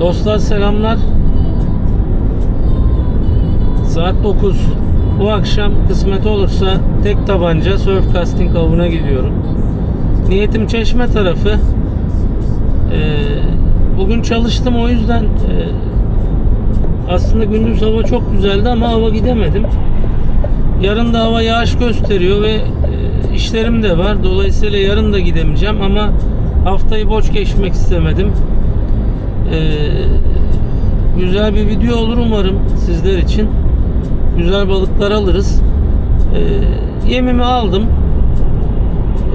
Dostlar selamlar. Saat 9. Bu akşam kısmet olursa tek tabanca surf casting avına gidiyorum. Niyetim Çeşme tarafı. Ee, bugün çalıştım o yüzden e, aslında gündüz hava çok güzeldi ama hava gidemedim. Yarın da hava yağış gösteriyor ve e, işlerim de var. Dolayısıyla yarın da gidemeyeceğim ama haftayı boş geçmek istemedim. Ee, güzel bir video olur umarım sizler için. Güzel balıklar alırız. Ee, yemimi aldım.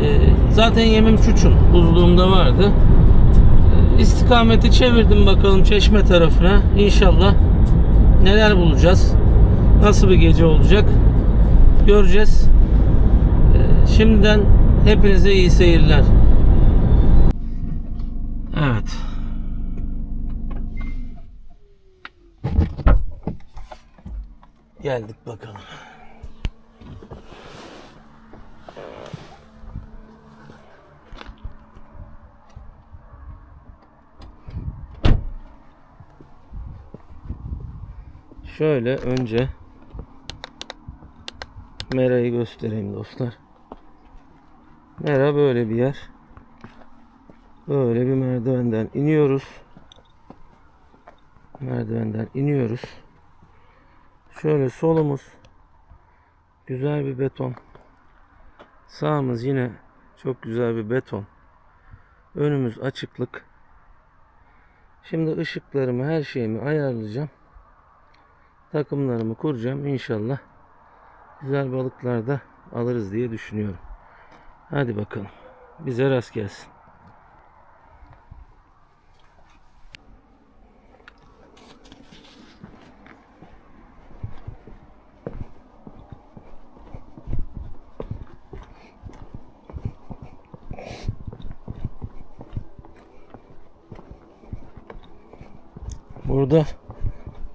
Ee, zaten yemim çuçun. Buzluğumda vardı. Ee, istikameti çevirdim bakalım Çeşme tarafına. İnşallah neler bulacağız. Nasıl bir gece olacak. Göreceğiz. Şimdiden hepinize iyi seyirler. Evet. Geldik bakalım. Şöyle önce Mera'yı göstereyim dostlar. Mera böyle bir yer. Böyle bir merdivenden iniyoruz. Merdivenden iniyoruz. Şöyle solumuz güzel bir beton. Sağımız yine çok güzel bir beton. Önümüz açıklık. Şimdi ışıklarımı her şeyimi ayarlayacağım. Takımlarımı kuracağım inşallah. Güzel balıklar da alırız diye düşünüyorum. Hadi bakalım. Bize rast gelsin. Burada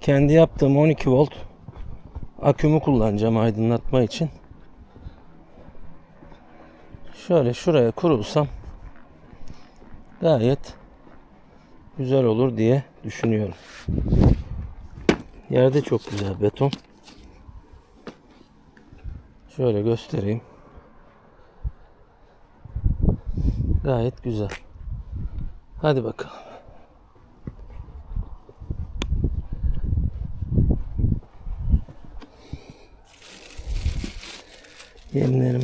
kendi yaptığım 12 volt akümü kullanacağım aydınlatma için. Şöyle şuraya kurulsam gayet güzel olur diye düşünüyorum. Yerde çok güzel beton. Şöyle göstereyim. Gayet güzel. Hadi bakalım.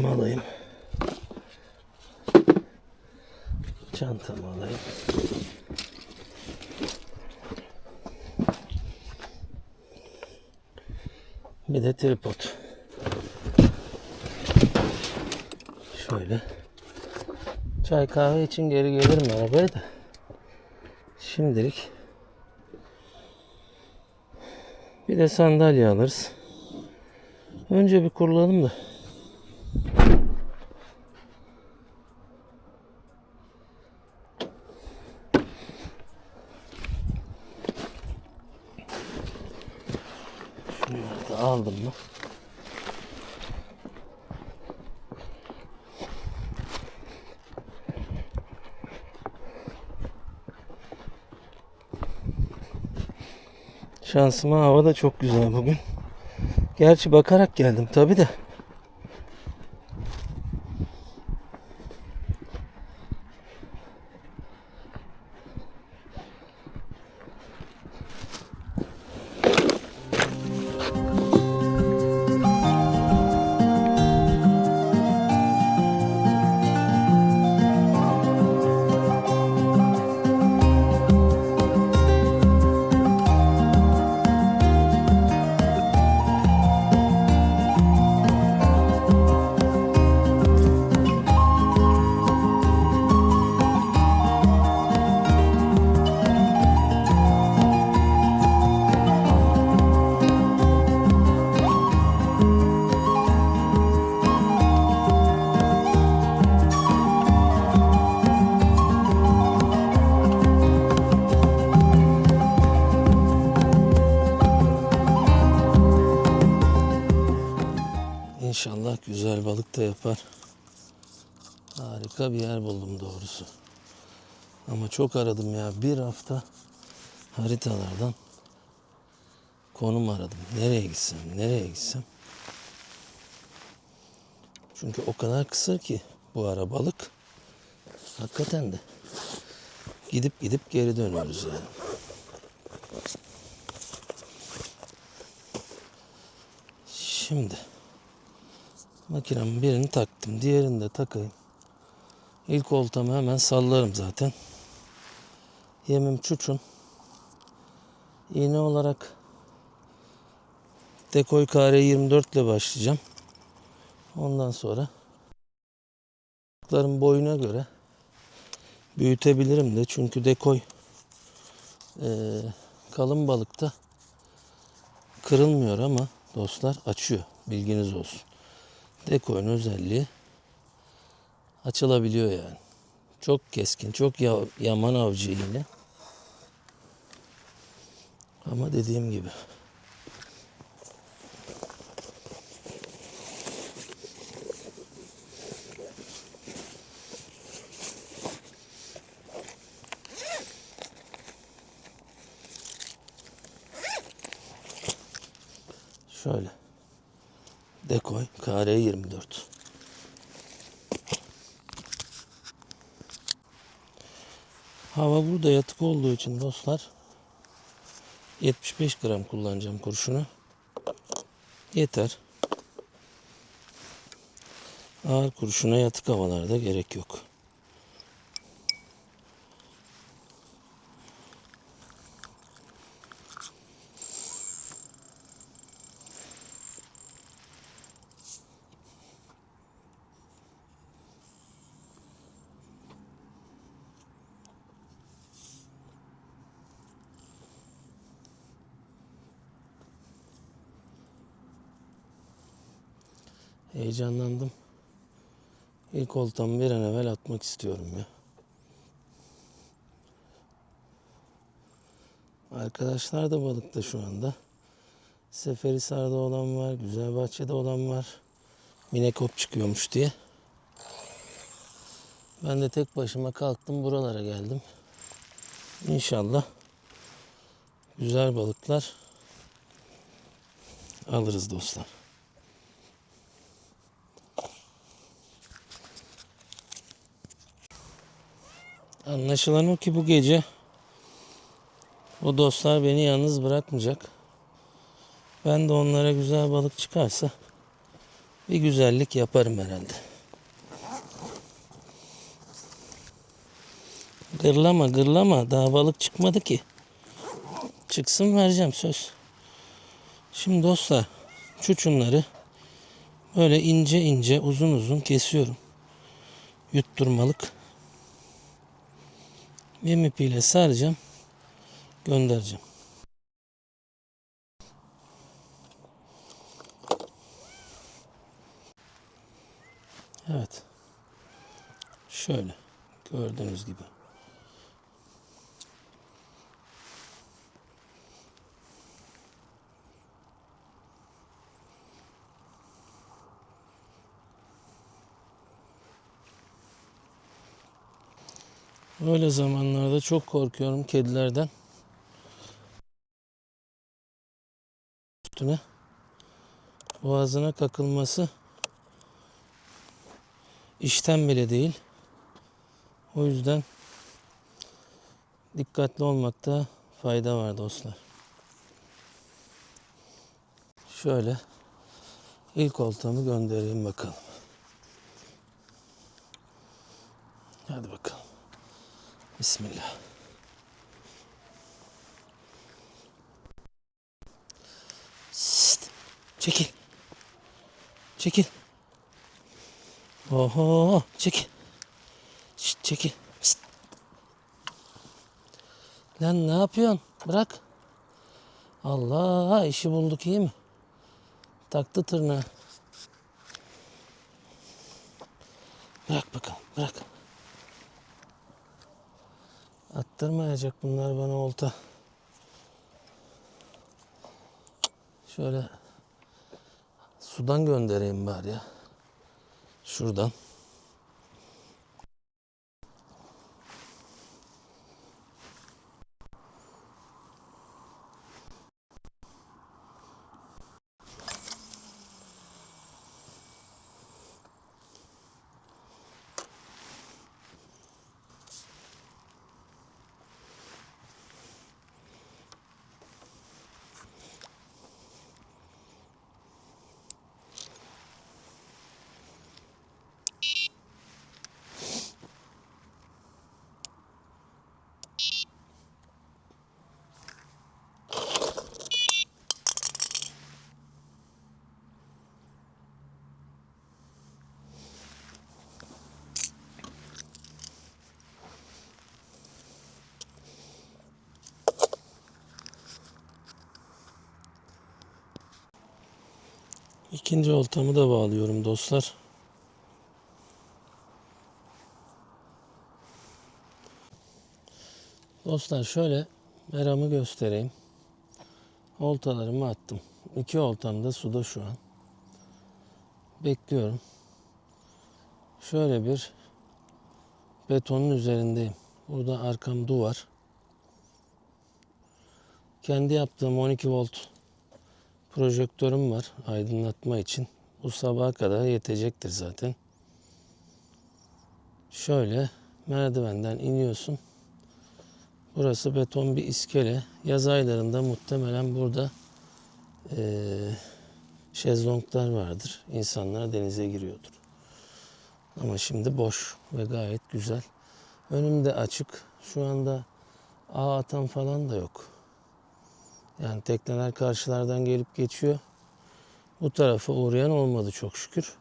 Yemlerimi alayım. Çantamı alayım. Bir de tripod. Şöyle. Çay kahve için geri gelirim arabaya da. Şimdilik bir de sandalye alırız. Önce bir kurulalım da. Aldım mı? Şansıma hava da çok güzel bugün. Gerçi bakarak geldim tabi de. Da yapar. Harika bir yer buldum doğrusu. Ama çok aradım ya. Bir hafta haritalardan konum aradım. Nereye gitsem, nereye gitsem. Çünkü o kadar kısır ki bu ara balık. Hakikaten de gidip gidip geri dönüyoruz yani. Şimdi makinemin birini taktım. Diğerini de takayım. İlk oltamı hemen sallarım zaten. Yemim çuçun. İğne olarak dekoy kare 24 ile başlayacağım. Ondan sonra boyuna göre büyütebilirim de çünkü dekoy eee, kalın balıkta kırılmıyor ama dostlar açıyor. Bilginiz olsun. Dekoyun özelliği açılabiliyor yani. Çok keskin, çok ya- yaman avcı iğne. Ama dediğim gibi şöyle dekoy kare 24. Hava burada yatık olduğu için dostlar 75 gram kullanacağım kurşunu. Yeter. Ağır kurşuna yatık havalarda gerek yok. Heyecanlandım. İlk oltamı bir an evvel atmak istiyorum ya. Arkadaşlar da balıkta şu anda. Seferihisar'da olan var, Güzelbahçe'de olan var. Minekop çıkıyormuş diye. Ben de tek başıma kalktım buralara geldim. İnşallah güzel balıklar alırız dostlar. Anlaşılan o ki bu gece o dostlar beni yalnız bırakmayacak. Ben de onlara güzel balık çıkarsa bir güzellik yaparım herhalde. Gırlama gırlama daha balık çıkmadı ki. Çıksın vereceğim söz. Şimdi dostlar çuçunları böyle ince ince uzun uzun kesiyorum. Yutturmalık. Yem ipiyle saracağım. Göndereceğim. Evet. Şöyle. Gördüğünüz gibi. Öyle zamanlarda çok korkuyorum kedilerden. Üstüne boğazına kakılması işten bile değil. O yüzden dikkatli olmakta fayda var dostlar. Şöyle ilk oltamı göndereyim bakalım. Hadi bakalım. Bismillah. Sst, çekil. Çekil. Oho, çekil. Şşt, çekil. Pst. Lan ne yapıyorsun? Bırak. Allah, işi bulduk iyi mi? Taktı tırnağı. Bırak bakalım, bırak. Attırmayacak bunlar bana olta. Şöyle sudan göndereyim bari ya. Şuradan. İkinci oltamı da bağlıyorum dostlar. Dostlar şöyle meramı göstereyim. Oltalarımı attım. İki oltam da suda şu an. Bekliyorum. Şöyle bir betonun üzerindeyim. Burada arkam duvar. Kendi yaptığım 12 volt projektörüm var aydınlatma için. Bu sabaha kadar yetecektir zaten. Şöyle merdivenden iniyorsun. Burası beton bir iskele. Yaz aylarında muhtemelen burada eee şezlonglar vardır. İnsanlar denize giriyordur. Ama şimdi boş ve gayet güzel. Önümde açık. Şu anda ağ atan falan da yok. Yani tekneler karşılardan gelip geçiyor. Bu tarafa uğrayan olmadı çok şükür.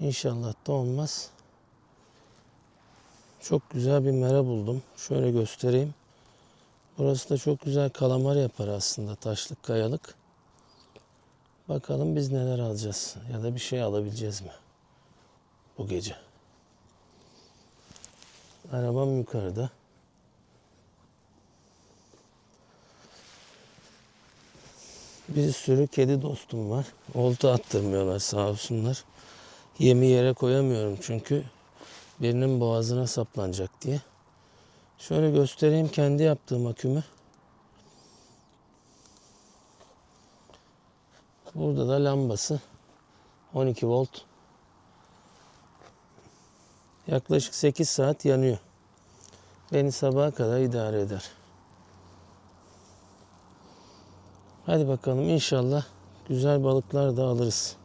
İnşallah da olmaz. Çok güzel bir mera buldum. Şöyle göstereyim. Burası da çok güzel kalamar yapar aslında. Taşlık kayalık. Bakalım biz neler alacağız ya da bir şey alabileceğiz mi bu gece. Arabam yukarıda. Bir sürü kedi dostum var. Olta attırmıyorlar sağ olsunlar. Yemi yere koyamıyorum çünkü birinin boğazına saplanacak diye. Şöyle göstereyim kendi yaptığım akümü. Burada da lambası 12 volt. Yaklaşık 8 saat yanıyor. Beni sabaha kadar idare eder. Hadi bakalım inşallah güzel balıklar da alırız.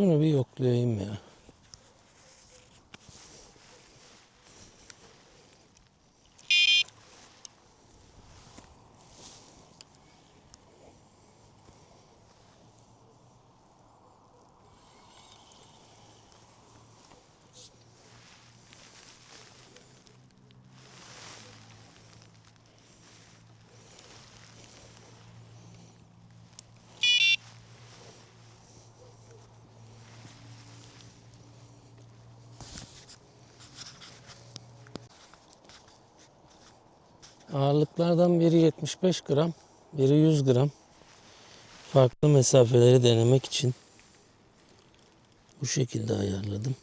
Şunu bir yoklayayım ya. Ağırlıklardan biri 75 gram, biri 100 gram. Farklı mesafeleri denemek için bu şekilde ayarladım.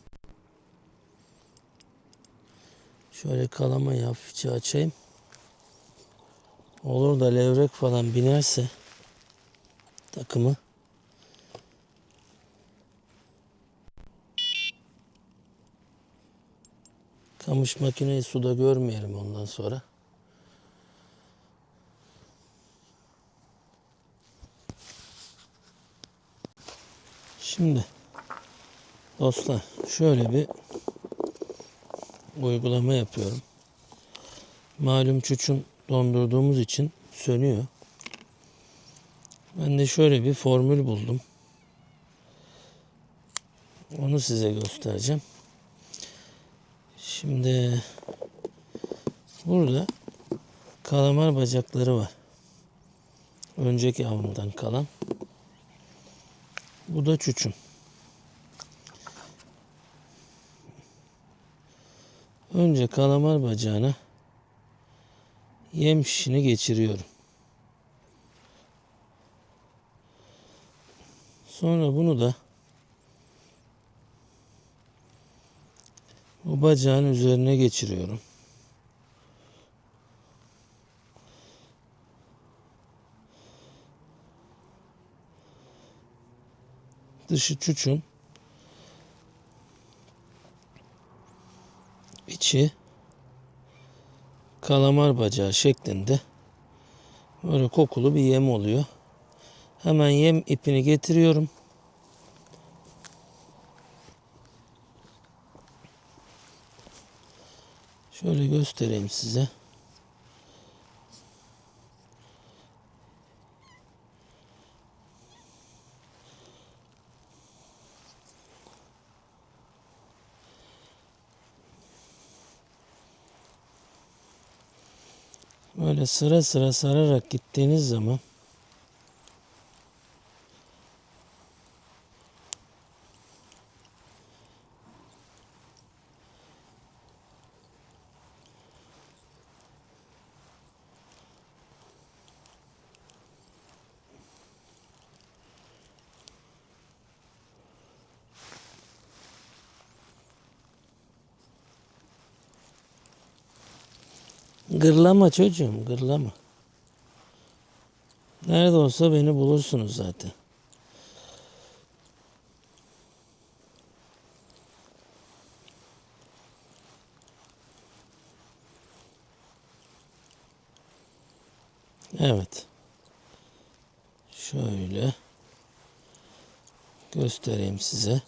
Şöyle kalamayı hafifçe açayım. Olur da levrek falan binerse takımı kamış makineyi suda görmeyelim ondan sonra. Şimdi dostlar şöyle bir uygulama yapıyorum. Malum çuçun dondurduğumuz için sönüyor. Ben de şöyle bir formül buldum. Onu size göstereceğim. Şimdi burada kalamar bacakları var. Önceki avımdan kalan. Bu da çuçum. Önce kalamar bacağına yem şişini geçiriyorum. Sonra bunu da bu bacağın üzerine geçiriyorum. Dışı çuçum. içi kalamar bacağı şeklinde böyle kokulu bir yem oluyor. Hemen yem ipini getiriyorum. Şöyle göstereyim size. Böyle sıra sıra sararak gittiğiniz zaman Gırlama çocuğum, gırlama. Nerede olsa beni bulursunuz zaten. Evet. Şöyle göstereyim size.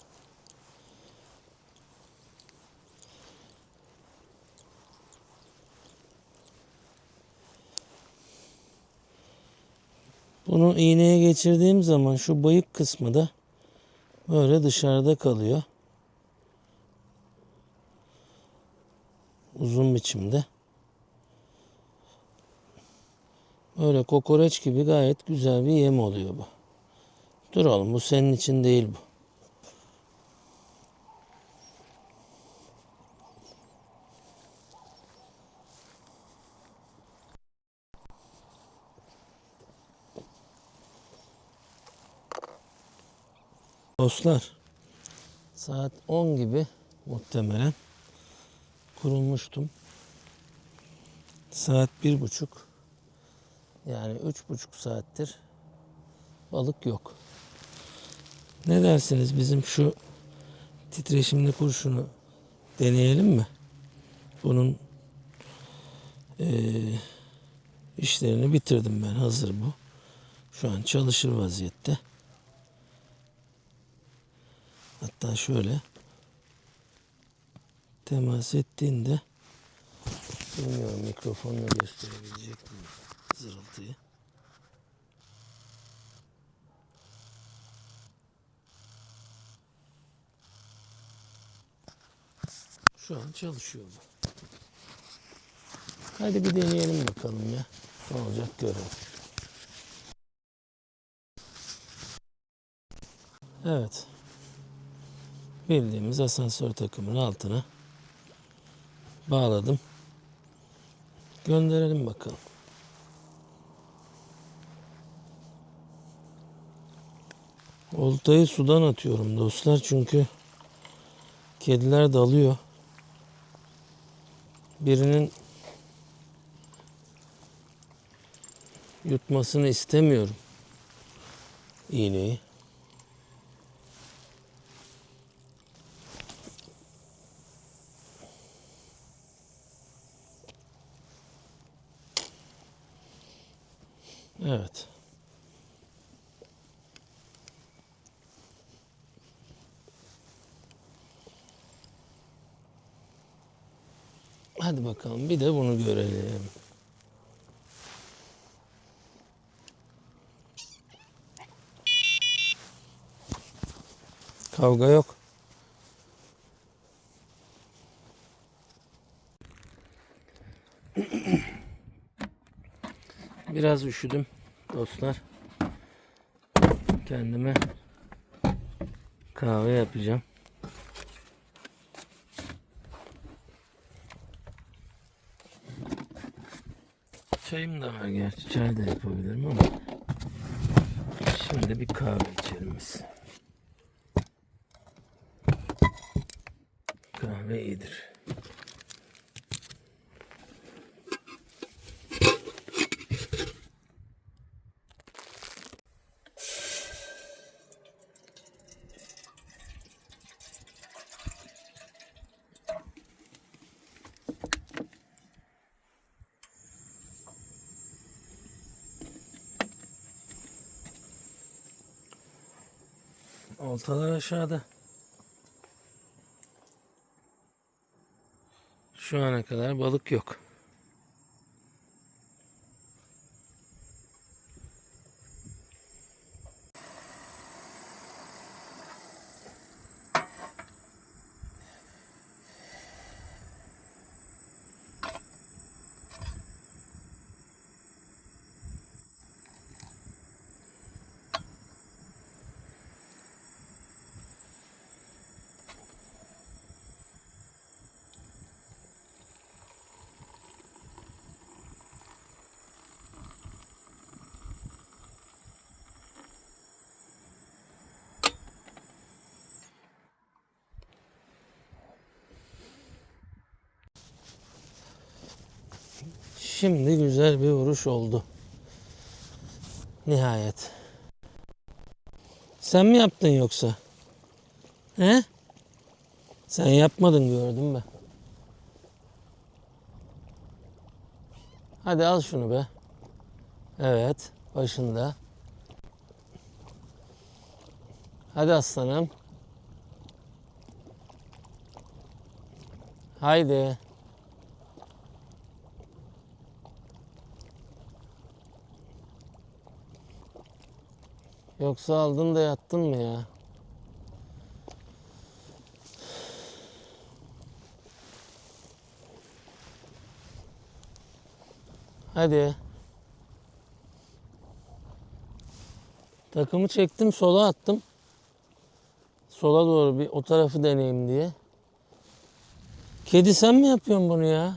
Bunu iğneye geçirdiğim zaman şu bayık kısmı da böyle dışarıda kalıyor. Uzun biçimde. Böyle kokoreç gibi gayet güzel bir yem oluyor bu. Dur oğlum bu senin için değil bu. Dostlar saat 10 gibi muhtemelen kurulmuştum. Saat bir buçuk yani üç buçuk saattir balık yok. Ne dersiniz bizim şu titreşimli kurşunu deneyelim mi? Bunun eee, işlerini bitirdim ben hazır bu. Şu an çalışır vaziyette. Hatta şöyle temas ettiğinde bilmiyorum mikrofonla gösterebilecek miyim zırıltıyı. Şu an çalışıyor bu. Hadi bir deneyelim bakalım ya. Ne olacak görelim. Evet bildiğimiz asansör takımının altına bağladım. Gönderelim bakalım. Oltayı sudan atıyorum dostlar çünkü kediler dalıyor. Birinin yutmasını istemiyorum iğneyi. Evet. Hadi bakalım bir de bunu görelim. Kavga yok. Biraz üşüdüm. Dostlar. Kendime kahve yapacağım. Çayım da var gerçi. Çay da yapabilirim ama şimdi bir kahve içelim biz. Kahve iyidir. Oltalar aşağıda. Şu ana kadar balık yok. Şimdi güzel bir vuruş oldu. Nihayet. Sen mi yaptın yoksa? He? Sen yapmadın gördüm ben. Hadi al şunu be. Evet, başında. Hadi aslanım. Haydi. Yoksa aldın da yattın mı ya? Hadi. Takımı çektim sola attım. Sola doğru bir o tarafı deneyeyim diye. Kedi sen mi yapıyorsun bunu ya?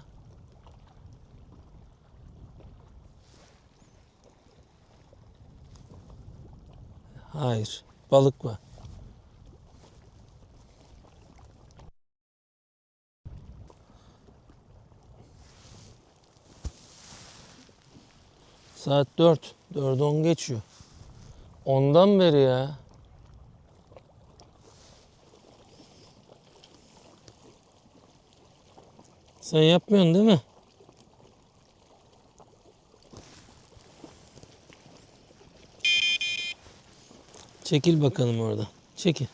Hayır. Balık var. Saat 4. 4'ü 10 geçiyor. Ondan beri ya. Sen yapmıyorsun değil mi? Çekil bakalım orada. Çekil.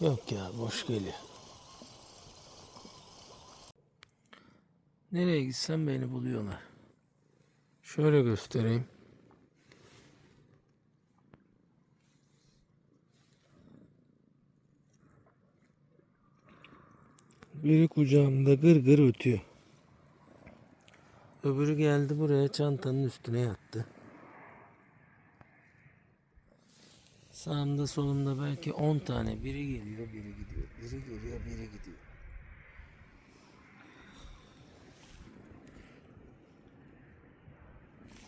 Yok ya boş geliyor. Nereye gitsem beni buluyorlar. Şöyle göstereyim. Biri kucağımda gır gır ötüyor. Öbürü geldi buraya çantanın üstüne yattı. Sağımda solumda belki 10 tane. Biri geliyor, biri gidiyor. Biri geliyor, biri gidiyor.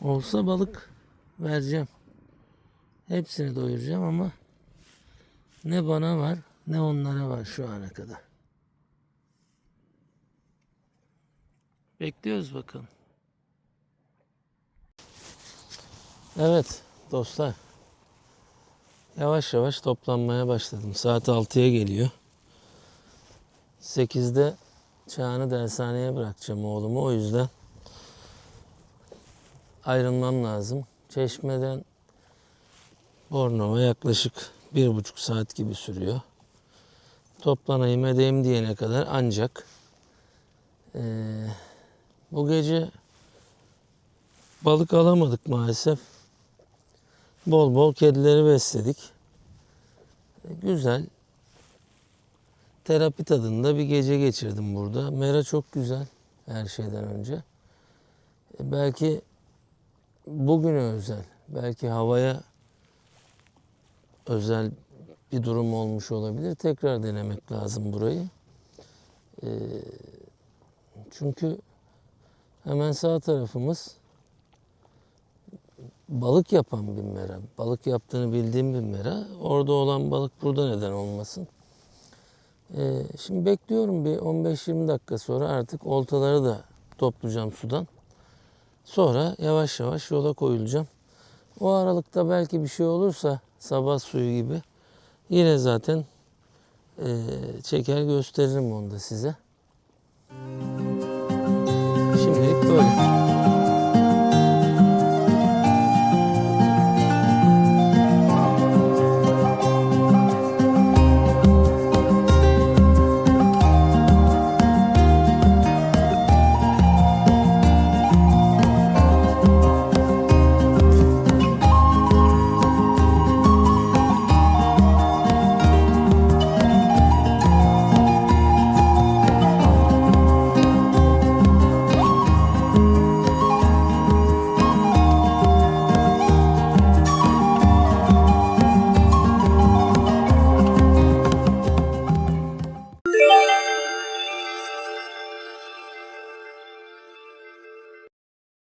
Olsa balık vereceğim. Hepsini doyuracağım ama ne bana var ne onlara var şu ana kadar. Bekliyoruz bakalım. Evet dostlar. Yavaş yavaş toplanmaya başladım. Saat 6'ya geliyor. 8'de Çağan'ı dershaneye bırakacağım oğlumu. O yüzden ayrılmam lazım. Çeşmeden Bornova yaklaşık bir buçuk saat gibi sürüyor. Toplanayım edeyim diyene kadar ancak eee, bu gece balık alamadık maalesef. Bol bol kedileri besledik. Güzel. terapi tadında bir gece geçirdim burada. Mera çok güzel her şeyden önce. E, belki bugüne özel, belki havaya özel bir durum olmuş olabilir. Tekrar denemek lazım burayı. E, çünkü hemen sağ tarafımız balık yapan bir mera. Balık yaptığını bildiğim bir mera. Orada olan balık burada neden olmasın? Ee, şimdi bekliyorum bir 15-20 dakika sonra artık oltaları da toplayacağım sudan. Sonra yavaş yavaş yola koyulacağım. O aralıkta belki bir şey olursa sabah suyu gibi yine zaten e, çeker gösteririm onu da size. Şimdilik böyle.